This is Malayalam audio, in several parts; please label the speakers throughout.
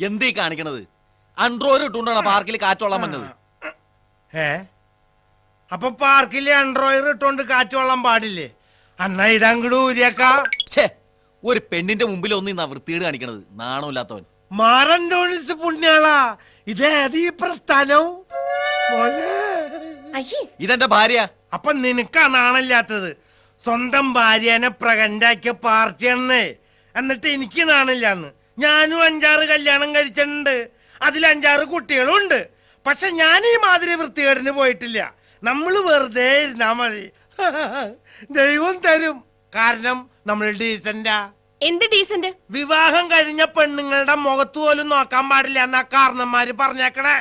Speaker 1: എന്തീ കാണിക്കണത്? അൺട്രോയിൽ ഇട്ടുകൊണ്ടാണ് പാർക്കിൽ കാറ്റോളാൻ വന്നത്.
Speaker 2: ഏ? അപ്പൊ പാർക്കിൽ അൺഡ്രോയിഡ് ഇട്ടോണ്ട് കാറ്റ് കൊള്ളാൻ പാടില്ലേ? അന്നാ ഇതങ്ങട് ഊരിയേക്കാ.
Speaker 1: ഛേ ഒരു പെണ്ണിന്റെ മുമ്പിൽ ഒന്നും ഇന്നാ വൃത്തികേട് കാണിക്കണത്. നാണമില്ലാത്തവൻ.
Speaker 2: മാറൻ പുണ്യാളാ? ഇതേത് ഈ പ്രസ്ഥാനം? മോനെ.
Speaker 1: ഇതെന്റെ ഭാര്യ.
Speaker 2: അപ്പൊ നിനക്കാ നാണില്ലാത്തത് സ്വന്തം ഭാര്യനെ പ്രകണ്ടാക്കിയ പാർട്ടിയാണെന്നേ. എന്നിട്ട് എനിക്ക് നാണില്ലാന്ന് ഞാനും അഞ്ചാറ് കല്യാണം കഴിച്ചിട്ടുണ്ട്. അതിൽ അഞ്ചാറ് കുട്ടികളും ഉണ്ട്. പക്ഷെ ഞാൻ ഈ മാതിരി വൃത്തികേടിന് പോയിട്ടില്ല. നമ്മൾ വെറുതെ ഇരുന്നാ മതി. ദൈവം തരും. കാരണം നമ്മൾ ഡീസന്റാ.
Speaker 3: എന്ത് ഡീസന്റ്?
Speaker 2: വിവാഹം കഴിഞ്ഞ പെണ്ണുങ്ങളുടെ മുഖത്ത് പോലും നോക്കാൻ പാടില്ല എന്നാ കാരണന്മാര് പറഞ്ഞേക്കണേ.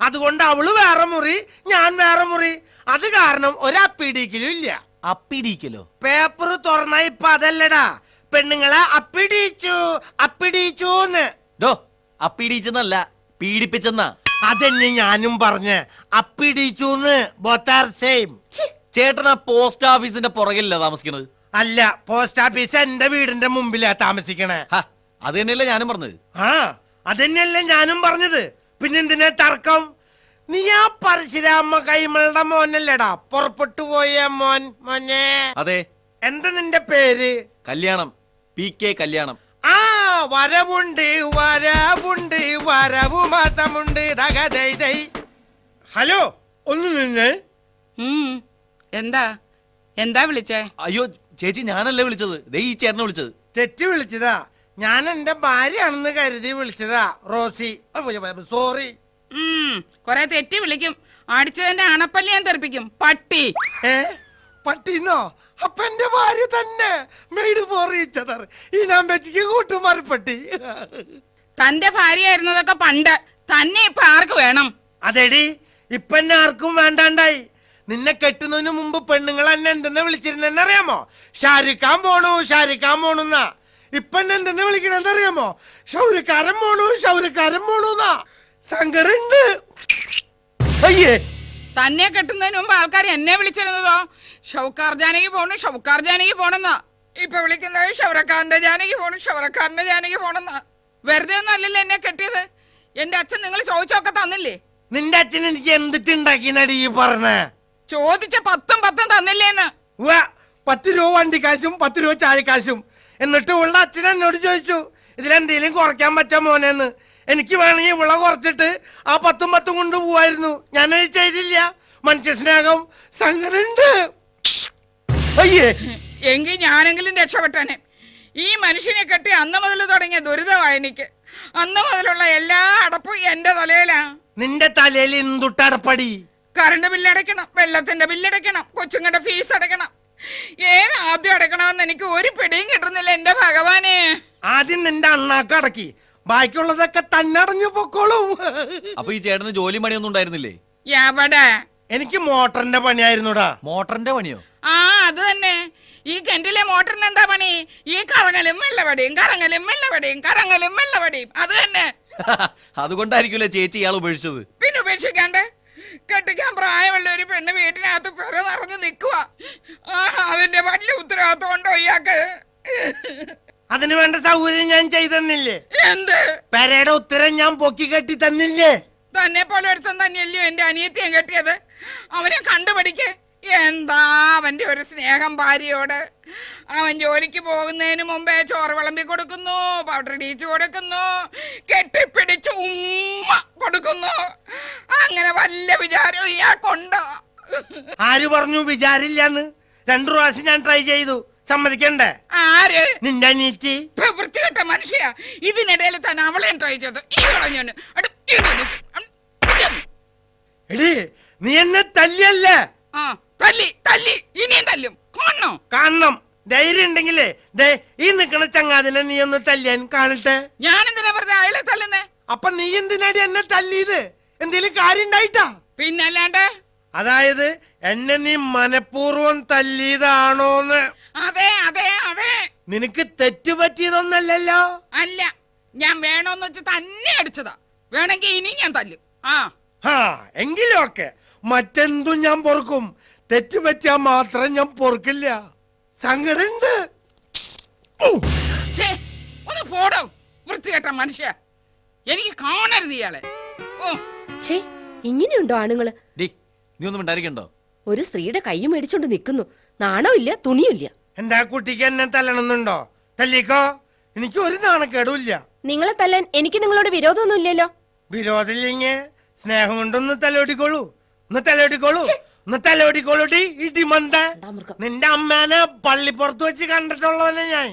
Speaker 2: അതുകൊണ്ട് അവൾ വേറെ മുറി ഞാൻ വേറെ മുറി. അത് കാരണം ഒരപ്പിടിക്കലും ഇല്ല.
Speaker 1: അപ്പിടിക്കലോ?
Speaker 2: പേപ്പർ തുറന്ന ഇപ്പൊ അതല്ലടാ. പെണ്ണുങ്ങളെ അപ്പിടിച്ചു അപ്പിടിച്ചൂന്ന്.
Speaker 1: ഡോ അപ്പിടിച്ചെന്നല്ല പീഡിപ്പിച്ചെന്നാ.
Speaker 2: അതെന്നെ ഞാനും പറഞ്ഞ്. അപ്പിടിച്ചൂന്ന് ബോത്താർ സെയിം
Speaker 1: ചേട്ടൻ ആ പോസ്റ്റ് ഓഫീസിന്റെ പുറകിലല്ല താമസിക്കുന്നത്
Speaker 2: അല്ല പോസ്റ്റ് ഓഫീസ് എന്റെ വീടിന്റെ മുമ്പിലാ താമസിക്കണേ.
Speaker 1: ഹ, അത് തന്നെയല്ലേ ഞാനും പറഞ്ഞത്.
Speaker 2: ആ അതന്നെയല്ലേ ഞാനും പറഞ്ഞത്. പിന്നെന്തിനാ തർക്കം? നീ ആ പരശുരാമ കൈമളുടെ മോനല്ലേടാ. പുറപ്പെട്ടു പോയ മോൻ മോനെ.
Speaker 1: അതെ.
Speaker 2: എന്താ നിന്റെ പേര്?
Speaker 1: കല്യാണം. പി കെ കല്യാണം.
Speaker 2: ആ വരവുണ്ട് വരവുണ്ട് വരവു ദൈ. ഹലോ ഒന്ന് നിന്ന്.
Speaker 4: ഉം. എന്താ? എന്താ വിളിച്ചേ?
Speaker 1: അയ്യോ ചേച്ചി ഞാനല്ലേ വിളിച്ചത്. ദേ ഈ ചേട്ടനെ വിളിച്ചത്.
Speaker 2: തെറ്റി വിളിച്ചതാ. ഞാൻ എന്റെ ഭാര്യയാണെന്ന് കരുതി വിളിച്ചതാ റോസി. സോറി
Speaker 4: ഉം. കൊറേ തെറ്റി വിളിക്കും. അടിച്ചതിന്റെ അണപ്പല്ലി ഞാൻ തെറിപ്പിക്കും. പട്ടി.
Speaker 2: ഏ? പട്ടിന്നോ? അപ്പൊ എന്റെ ഭാര്യ തന്നെ മെയ്ഡ് ഫോർ ഈച്ചതർ ഈ ഞാൻ വെച്ചിക്ക് കൂട്ടുമാറിപ്പെട്ടി
Speaker 4: തന്റെ ഭാര്യയായിരുന്നതൊക്കെ പണ്ട്. തന്നെ ഇപ്പൊ ആർക്ക് വേണം?
Speaker 2: അതെടി ഇപ്പൊ എന്നെ ആർക്കും വേണ്ടാണ്ടായി. നിന്നെ കെട്ടുന്നതിന് മുമ്പ് പെണ്ണുങ്ങൾ എന്നെ എന്തെന്ന് വിളിച്ചിരുന്നെന്ന് അറിയാമോ? ഷാരിക്കാൻ പോണു ഷാരിക്കാൻ പോണുന്ന. ഇപ്പൊ എന്നെ എന്തെന്ന് വിളിക്കണെന്ന് അറിയാമോ? ഷൗരക്കാരൻ പോണു ഷൗരക്കാരൻ പോണുന്നാ. സങ്കടുണ്ട് അയ്യേ
Speaker 4: തന്നെ കെട്ടുന്നതിന് മുമ്പ് ആൾക്കാർ എന്നെ വിളിച്ചിരുന്നതോ? ഷൗക്കാർ ജാനകി പോണു ഷൗക്കാർ ജാനകി പോണെന്നാ. ഇപ്പൊ വിളിക്കുന്നത് ഷൗറക്കാരന്റെ ജാനകി പോണു ഷൗറക്കാരന്റെ ജാനകി പോണെന്നാ. വെറുതെ ഒന്നും അല്ലല്ലോ എന്നെ കെട്ടിയത്. എന്റെ അച്ഛൻ നിങ്ങൾ ചോദിച്ചൊക്കെ തന്നില്ലേ?
Speaker 2: നിന്റെ അച്ഛൻ എനിക്ക് എന്തിട്ടുണ്ടാക്കിനടി ഈ പറഞ്ഞേ?
Speaker 4: ചോദിച്ച പത്തും പത്തും തന്നില്ലേന്ന്.
Speaker 2: പത്ത് രൂപ വണ്ടി കാശും പത്ത് രൂപ ചായക്കാശും എന്നിട്ട് ഉള്ള അച്ഛൻ എന്നോട് ചോദിച്ചു ഇതിലെന്തേലും കുറയ്ക്കാൻ പറ്റാ മോനെന്ന്? എനിക്ക് വേണമെങ്കിൽ വിള കുറച്ചിട്ട് ആ പത്തും പത്തും കൊണ്ട് പോവായിരുന്നു. ഞാനത് ചെയ്തില്ല. മനുഷ്യസ്നേഹം സങ്കടുണ്ട് അയ്യേ.
Speaker 4: എങ്കിൽ ഞാനെങ്കിലും രക്ഷപ്പെട്ടനെ. ഈ മനുഷ്യനെ കെട്ടി അന്ന് മുതൽ തുടങ്ങിയ ദുരിതമായ എനിക്ക്. അന്ന് മുതലുള്ള എല്ലാ അടപ്പും എന്റെ തലയിലാ.
Speaker 2: നിന്റെ തലയിൽ എന്തുട്ടടപ്പടി
Speaker 4: കറണ്ട് ബില്ലടയ്ക്കണം വെള്ളത്തിന്റെ ബില്ലടയ്ക്കണം കൊച്ചുങ്ങളുടെ ഫീസ് അടയ്ക്കണം. ഏത് ആദ്യം അടയ്ക്കണമെന്ന് എനിക്ക് ഒരു പിടിയും കിട്ടുന്നില്ല എന്റെ ഭഗവാനെ.
Speaker 2: ആദ്യം നിന്റെ അണ്ണാക്ക് അടക്കി. ബാക്കിയുള്ളതൊക്കെ തന്നടഞ്ഞു പൊക്കോളും.
Speaker 1: അപ്പൊ ഈ ചേട്ടന് ജോലി പണിയൊന്നും ഉണ്ടായിരുന്നില്ലേ?
Speaker 4: എവിടെ?
Speaker 2: എനിക്ക് മോട്ടറിന്റെ പണിയായിരുന്നുടാ.
Speaker 1: മോട്ടറിന്റെ പണിയോ?
Speaker 4: ആ അത് തന്നെ. ഈ കിണറ്റിലെ മോട്ടറിന് എന്താ പണി? ഈ കറങ്ങലും വെള്ളവടിയും കറങ്ങലും വെള്ളവടിയും കറങ്ങലും വെള്ളവടിയും. അത് തന്നെ.
Speaker 1: അതുകൊണ്ടായിരിക്കുമല്ലേ ചേച്ചി ഇയാൾ ഉപേക്ഷിച്ചത്?
Speaker 4: പിന്നെ ഉപേക്ഷിക്കാണ്ട് കെട്ടിക്കാൻ പ്രായമുള്ള ഒരു പെണ്ണ് വീട്ടിനകത്ത് പെറ നിറഞ്ഞു നിൽക്കുക അതിന്റെ വലിയ ഉത്തരവാദിത്വം ഉണ്ടോ ഇയാൾക്ക്?
Speaker 2: അതിന് വേണ്ട സൗകര്യം ഞാൻ ചെയ്തെന്നില്ലേ?
Speaker 4: എന്ത്?
Speaker 2: പെരയുടെ ഉത്തരം ഞാൻ പൊക്കി കെട്ടി തന്നില്ലേ?
Speaker 4: തന്നെ പോലെ ഒരുത്തൻ തന്നെയല്ലയോ എന്റെ അനിയത്തിയും കെട്ടിയത്? അവനെ കണ്ടുപിടിക്കേ. എന്താ അവന്റെ ഒരു സ്നേഹം ഭാര്യയോട്? അവൻ ജോലിക്ക് പോകുന്നതിന് മുമ്പേ ചോറ് വിളമ്പി കൊടുക്കുന്നു പൗഡർ ഇടിച്ചു കൊടുക്കുന്നു കെട്ടിപ്പിടിച്ച് ഉമ്മ കൊടുക്കുന്നു. അങ്ങനെ വല്ല വിചാരവും ഇയാൾക്കുണ്ടോ?
Speaker 2: ആര് പറഞ്ഞു വിചാരില്ലെന്ന്? രണ്ടു പ്രാവശ്യം ഞാൻ ട്രൈ ചെയ്തു. സമ്മതിക്കണ്ടേ?
Speaker 4: ആര്?
Speaker 2: നിന്റെ അനീറ്റി
Speaker 4: ഇപ്പൊ വൃത്തികെട്ട മനുഷ്യ. ഇതിനിടയിൽ തന്നെ അവളെ ട്രൈ ചെയ്തു. ഈ.
Speaker 2: എടി നീ എന്നെ തല്ലിയല്ലേ?
Speaker 4: തല്ലി തല്ലി. ഇനിയും തല്ലും. കാണണോ?
Speaker 2: കാണണം. ധൈര്യം ഉണ്ടെങ്കിലേ ദേ ഈ നിക്കണ ചങ്ങാതിനെ നീ ഒന്ന് തല്ലിയാൻ കാണട്ടെ?
Speaker 4: ഞാൻ എന്തിനാ പറഞ്ഞ അയാളെ തല്ലുന്നേ?
Speaker 2: അപ്പൊ നീ എന്തിനാടി എന്നെ തല്ലിയത്? എന്തേലും കാര്യം ഉണ്ടായിട്ടാ?
Speaker 4: പിന്നല്ലാണ്ട്
Speaker 2: അതായത് എന്നെ നീ മനപൂർവം തല്ലിയതാണോന്ന്.
Speaker 4: അതെ അതെ അതെ.
Speaker 2: നിനക്ക് തെറ്റ് പറ്റിയതൊന്നല്ലല്ലോ?
Speaker 4: അല്ല ഞാൻ വേണോന്ന് വെച്ച് തന്നെ അടിച്ചതാ. വേണമെങ്കിൽ ഇനി ഞാൻ തല്ലും. ആ.
Speaker 2: ഹാ എങ്കിലും ഒക്കെ മറ്റെന്തും ഞാൻ പൊറുക്കും. തെറ്റു പറ്റിയാ മാത്രം ഞാൻ പൊറുക്കില്ല. സങ്കടുണ്ട്
Speaker 4: ഛേ, ഒന്ന് പോടോ വൃത്തികെട്ട മനുഷ്യ. എനിക്ക് കാണരുത് ഇയാളെ. ഓ.
Speaker 3: ഛേ ഇങ്ങനെയുണ്ടോ ആണുങ്ങൾ?
Speaker 1: ഡി നീ ഒന്നും ഉണ്ടായിരിക്കണ്ടോ
Speaker 3: ഒരു സ്ത്രീയുടെ കൈ മേടിച്ചോണ്ട് നിൽക്കുന്നു നാണമില്ല തുണിയില്ല
Speaker 2: എന്താ കുട്ടിക്ക് എന്നെ തല്ലണമെന്നുണ്ടോ? തല്ലിക്കോ? എനിക്ക് ഒരു നാണക്കേടുമില്ല
Speaker 3: നിങ്ങളെ തല്ലാൻ എനിക്ക് നിങ്ങളോട് വിരോധമൊന്നും ഇല്ലല്ലോ.
Speaker 2: വിരോധമില്ലെങ്കിൽ സ്നേഹം കൊണ്ടൊന്ന് തലോടിക്കോളൂ. ഒന്ന് തലോടിക്കോളൂ. ഒന്ന് തലോടിക്കോളൂടി ഇടിമന്ത. നിന്റെ അമ്മേനെ പള്ളിപ്പുറത്ത് വെച്ച് കണ്ടിട്ടുള്ളവനെ ഞാൻ.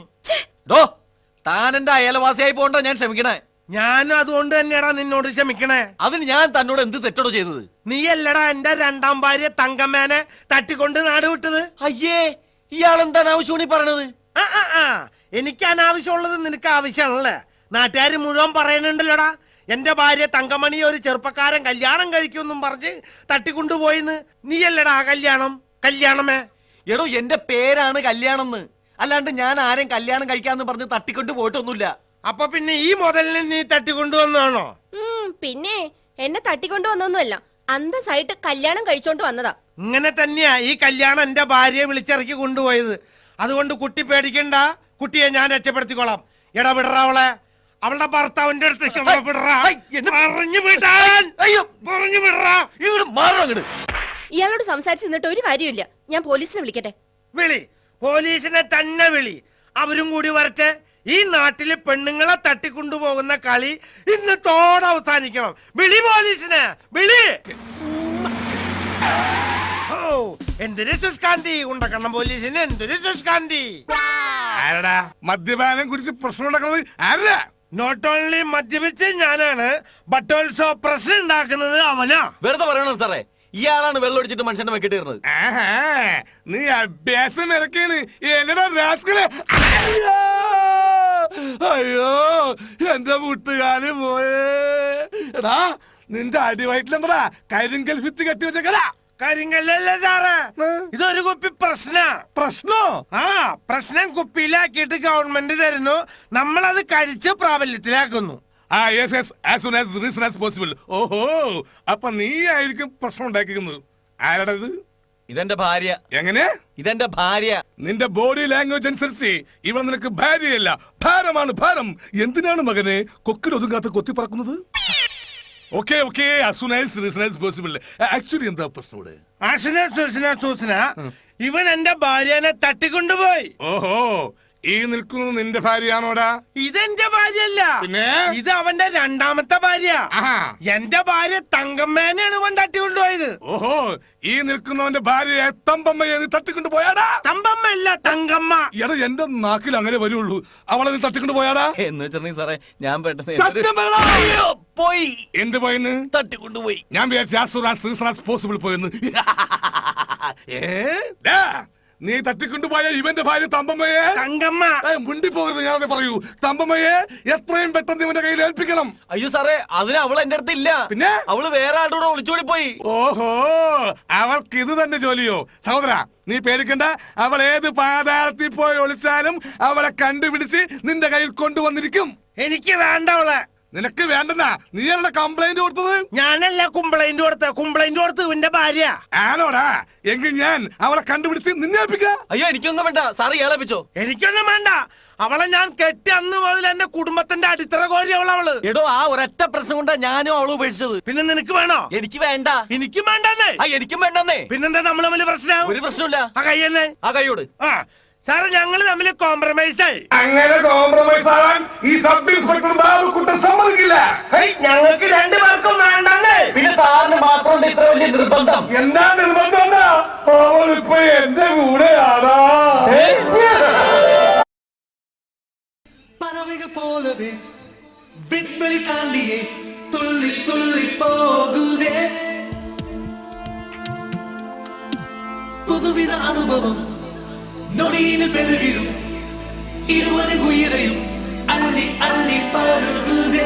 Speaker 1: താൻ എന്റെ അയലവാസിയായി പോകണ്ട ഞാൻ ക്ഷമിക്കണേ?
Speaker 2: ഞാനും അതുകൊണ്ട് തന്നെയാടാ നിന്നോട് ക്ഷമിക്കണേ.
Speaker 1: അതിന് ഞാൻ തന്നോട് എന്ത് തെറ്റടോ ചെയ്തത്?
Speaker 2: നീ അല്ലടാ എന്റെ രണ്ടാം ഭാര്യ തങ്കമ്മേനെ തട്ടിക്കൊണ്ട് നാട് വിട്ടത്.
Speaker 1: അയ്യേ ഇയാൾ എന്താണ് ആവശ്യമാണ് ഈ പറയണത്?
Speaker 2: ആ ആ ആ. എനിക്ക് അനാവശ്യമുള്ളത് നിനക്ക് ആവശ്യമാണല്ലേ? നാട്ടുകാർ മുഴുവൻ പറയണുണ്ടല്ലോടാ എന്റെ ഭാര്യ തങ്കമണി ഒരു ചെറുപ്പക്കാരൻ കല്യാണം കഴിക്കുമെന്നും പറഞ്ഞ് തട്ടിക്കൊണ്ടുപോയിന്ന്. നീയല്ലടാ കല്യാണം? കല്യാണമേ.
Speaker 1: എടോ എന്റെ പേരാണ് കല്യാണം എന്ന്. അല്ലാണ്ട് ഞാൻ ആരെയും കല്യാണം കഴിക്കാന്ന് പറഞ്ഞ് തട്ടിക്കൊണ്ട് പോയിട്ടൊന്നുമില്ല
Speaker 2: അപ്പൊ പിന്നെ ഈ മുതലിനെ നീ തട്ടിക്കൊണ്ടുവന്നാണോ
Speaker 3: കൊണ്ടുവന്നാണോ പിന്നെ എന്നെ തട്ടിക്കൊണ്ടുവന്നൊന്നുമല്ല. അന്തസ്സായിട്ട് കല്യാണം കഴിച്ചോണ്ട് വന്നതാ.
Speaker 2: ഇങ്ങനെ തന്നെയാ ഈ കല്യാണം എന്റെ ഭാര്യയെ വിളിച്ചിറക്കി കൊണ്ടുപോയത്. അതുകൊണ്ട് കുട്ടി പേടിക്കണ്ട. കുട്ടിയെ ഞാൻ രക്ഷപ്പെടുത്തിക്കോളാം. എടാ വിടറ അവളെ. അവളുടെ ഭർത്താവിന്റെ അടുത്തേക്ക് അവളെ വിടറാ.
Speaker 1: ഹൈ,
Speaker 2: പറഞ്ഞു വിടാൻ.
Speaker 1: അയ്യോ.
Speaker 2: പറഞ്ഞു വിടറാ.
Speaker 1: ഇങ്ങോട്ട് മാറണം
Speaker 3: ഇയാളോട് സംസാരിച്ചു നിന്നിട്ട് ഒരു കാര്യമില്ല ഞാൻ പോലീസിനെ വിളിക്കട്ടെ.
Speaker 2: വിളി. പോലീസിനെ തന്നെ വിളി. അവരും കൂടി വരട്ടെ. ഈ നാട്ടിൽ പെണ്ണുങ്ങളെ തട്ടിക്കൊണ്ടുപോകുന്ന കളി ഇന്ന് തോടെ അവസാനിക്കണം. വിളി പോലീസിന് വിളി. ഓ എന്തൊരു സുഷ്കാന്തി ഉണ്ടക്കണം പോലീസിന് എന്തൊരു സുഷ്കാന്തി
Speaker 5: ആരടാ? മദ്യപാനം കുറിച്ച് പ്രശ്നം ഉണ്ടാക്കുന്നത് ആരടാ?
Speaker 2: നോട്ട് ഓൺലി മദ്യപിച്ച് ഞാനാണ് ബട്ട് ഓൾസോ പ്രശ്നം ഉണ്ടാക്കുന്നത് അവനാ.
Speaker 1: വെറുതെ പറയണോ സാറേ? ഇയാളാണ് വെള്ളമടിച്ചിട്ട് മനുഷ്യന്റെ മെക്കിട്ട് കയറുന്നത്
Speaker 5: ആഹാ നീ അഭ്യാസം ഇറക്കാണ് എന്നടാ രാസ്കലെ അയ്യോ എന്റെ വീട്ടുകാര് പോയേ. എടാ നിന്റെ അടിവയറ്റിലെന്താ കരിങ്കൽ ഭിത്തി കെട്ടി വെച്ചേക്കടാ.
Speaker 2: കാര്യങ്ങളല്ലേ സാറേ? ഇതൊരു കുപ്പി പ്രശ്ന.
Speaker 5: പ്രശ്നോ?
Speaker 2: ആ പ്രശ്നം കുപ്പിയിലാക്കിയിട്ട് ഗവൺമെന്റ് തരുന്നു. നമ്മളത് കഴിച്ച് പ്രാബല്യത്തിലാക്കുന്നു.
Speaker 5: ആ yes yes as soon as reason as possible ഓഹോ അപ്പൊ നീ ആയിരിക്കും പ്രശ്നം ഉണ്ടാക്കിക്കുന്നത്. ആരടാ ഇത്?
Speaker 1: ഇതെന്റെ ഭാര്യ.
Speaker 5: എങ്ങനെ?
Speaker 1: ഇതെന്റെ ഭാര്യ.
Speaker 5: നിന്റെ ബോഡി ലാംഗ്വേജ് അനുസരിച്ച് ഇവൾ നിനക്ക് ഭാര്യയല്ല. ഭാരമാണ് ഭാരം. എന്തിനാണ് മകനെ കൊക്കിൽ ഒതുങ്ങാത്ത കൊത്തി പറക്കുന്നത്? ഓക്കെ ഓക്കെ പോസിബിൾ ആക്ച്വലി എന്താ പ്രശ്നം ഇവിടെ?
Speaker 2: ആശന സൂസന സൂസന ഇവൻ എന്റെ ഭാര്യനെ തട്ടിക്കൊണ്ടുപോയി.
Speaker 5: ഓഹോ ഈ നിൽക്കുന്നത് നിന്റെ ഭാര്യയാണോടാ?
Speaker 2: ഇതെന്റെ ഭാര്യയല്ല.
Speaker 5: പിന്നെ?
Speaker 2: ഇത് അവന്റെ രണ്ടാമത്തെ ഭാര്യ. എന്റെ ഭാര്യ തങ്കമ്മേനെയാണ് ഇവൻ
Speaker 5: ഓഹോ ഈ നിൽക്കുന്നവന്റെ ഭാര്യയെ തമ്പമ്മയെ നീ തട്ടിക്കൊണ്ട് പോയാടാ?
Speaker 2: തമ്പമ്മ അല്ല തങ്കമ്മ.
Speaker 5: എടാ എന്റെ നാക്കിൽ അങ്ങനെ വരുള്ളൂ. അവളെ നീ തട്ടിക്കൊണ്ട് പോയാടാ?
Speaker 1: എന്ന് വെച്ചിട്ടുണ്ടെങ്കിൽ സാറേ ഞാൻ പെട്ടെന്ന്
Speaker 5: സത്യം പറയടാ.
Speaker 1: അയ്യോ, പോയി.
Speaker 5: എന്ത് പോയെന്ന്?
Speaker 1: തട്ടിക്കൊണ്ടുപോയി
Speaker 5: ഞാൻ വിചാരിച്ചു പോസിബിൾ പോയെന്ന്. ഏ? ഡാ, നീ തട്ടിക്കൊണ്ടുപോയ ഇവന്റെ ഭാര്യ തമ്പമ്മയെ?
Speaker 2: തങ്കമ്മ.
Speaker 5: മുണ്ടി പോകരുത് ഞാൻ പറയൂ. തമ്പമ്മയെ എത്രയും പെട്ടെന്ന് ഇവന്റെ കയ്യിൽ ഏൽപ്പിക്കണം.
Speaker 1: അയ്യോ സാറേ അതിന് അവൾ എന്റെ അടുത്ത് ഇല്ല.
Speaker 5: പിന്നെ?
Speaker 1: അവൾ വേറെ ആളുടെ കൂടെ ഒളിച്ചോടി പോയി.
Speaker 5: ഓഹോ അവൾക്ക് ഇത് തന്നെ ജോലിയോ? സഹോദര നീ പേടിക്കണ്ട. അവൾ ഏത് പാതാളത്തിൽ പോയി ഒളിച്ചാലും അവളെ കണ്ടുപിടിച്ച് നിന്റെ കയ്യിൽ കൊണ്ടുവന്നിരിക്കും.
Speaker 2: എനിക്ക് വേണ്ട അവളെ.
Speaker 5: നിനക്ക് വേണ്ടെന്നാ? നീ അല്ല കംപ്ലൈന്റ് കൊടുത്തത്?
Speaker 2: ഞാനല്ല കുംപ്ലൈന്റ് കൊടുത്ത. കുംപ്ലൈന്റ് കൊടുത്ത് ഇവന്റെ ഭാര്യ.
Speaker 5: ആണോടാ? എങ്കിൽ ഞാൻ അവളെ കണ്ടുപിടിച്ച് നിന്നെ ഏൽപ്പിക്കാം?
Speaker 1: അയ്യോ എനിക്കൊന്നും വേണ്ട. സാറ് ഏൽപ്പിച്ചോ?
Speaker 2: എനിക്കൊന്നും വേണ്ട. അവളെ ഞാൻ കെട്ടി അന്ന് മുതൽ എന്റെ കുടുംബത്തിന്റെ അടിത്തറ കോരി അവൾ അവൾ.
Speaker 1: എടോ ആ ഒരൊറ്റ പ്രശ്നം കൊണ്ടാ ഞാനും അവൾ ഉപേക്ഷിച്ചത്.
Speaker 2: പിന്നെ നിനക്ക് വേണോ?
Speaker 1: എനിക്ക് വേണ്ട.
Speaker 2: എനിക്കും വേണ്ടെന്നേ.
Speaker 1: ആ എനിക്കും വേണ്ടെന്നേ.
Speaker 2: പിന്നെന്താ നമ്മളെ വലിയ പ്രശ്നം?
Speaker 1: ഒരു പ്രശ്നമില്ല
Speaker 2: ആ കയ്യെന്നേ
Speaker 1: ആ കൈയോട്.
Speaker 2: ആ. സാറ് ഞങ്ങൾ തമ്മിൽ കോംപ്രമൈസ് ആയി.
Speaker 5: അങ്ങനെ കോംപ്രമൈസ് ആവാൻ ഈ സബ് ഇൻസ്പെക്ടർ ബാബുക്കുട്ടൻ സമ്മതിക്കില്ല.
Speaker 2: ഞങ്ങൾക്ക് രണ്ടു പേർക്കും വേണ്ടെന്നേ.
Speaker 1: പിന്നെ സാറിന് മാത്രം ഇത്ര വലിയ നിർബന്ധം.
Speaker 5: എന്താ നിർബന്ധം എന്താ? അവൾ ഇപ്പൊ എന്റെ കൂടെയാണോ
Speaker 6: പറവകൾ പോലവേ വിൺവെളി താണ്ടിയേ തുള്ളി തുള്ളി പോകുകേ. പുതുവിധ അനുഭവം നൊടിയിന് പെരുകിടും. ഇരുവരും ഉയരയും. അള്ളി അള്ളി പരുകുകേ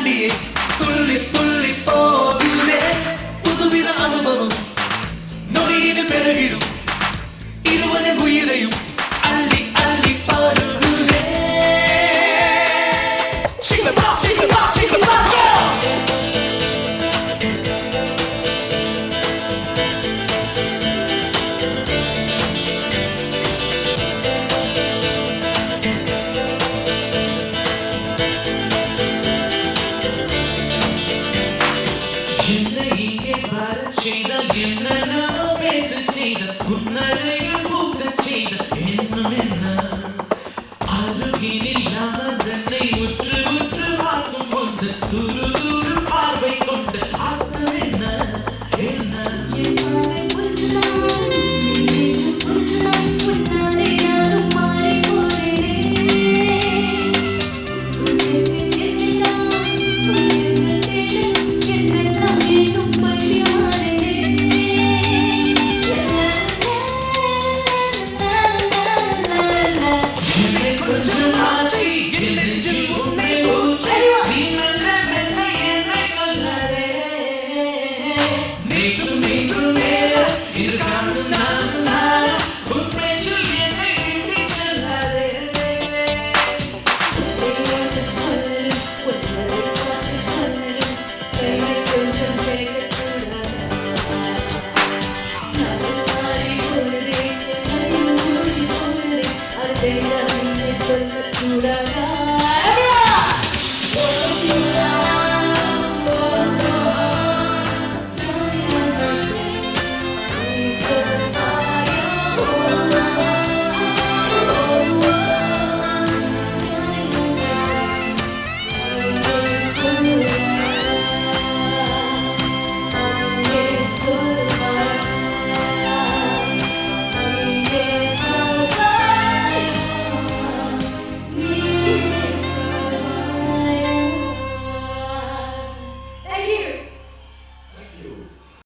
Speaker 6: ali.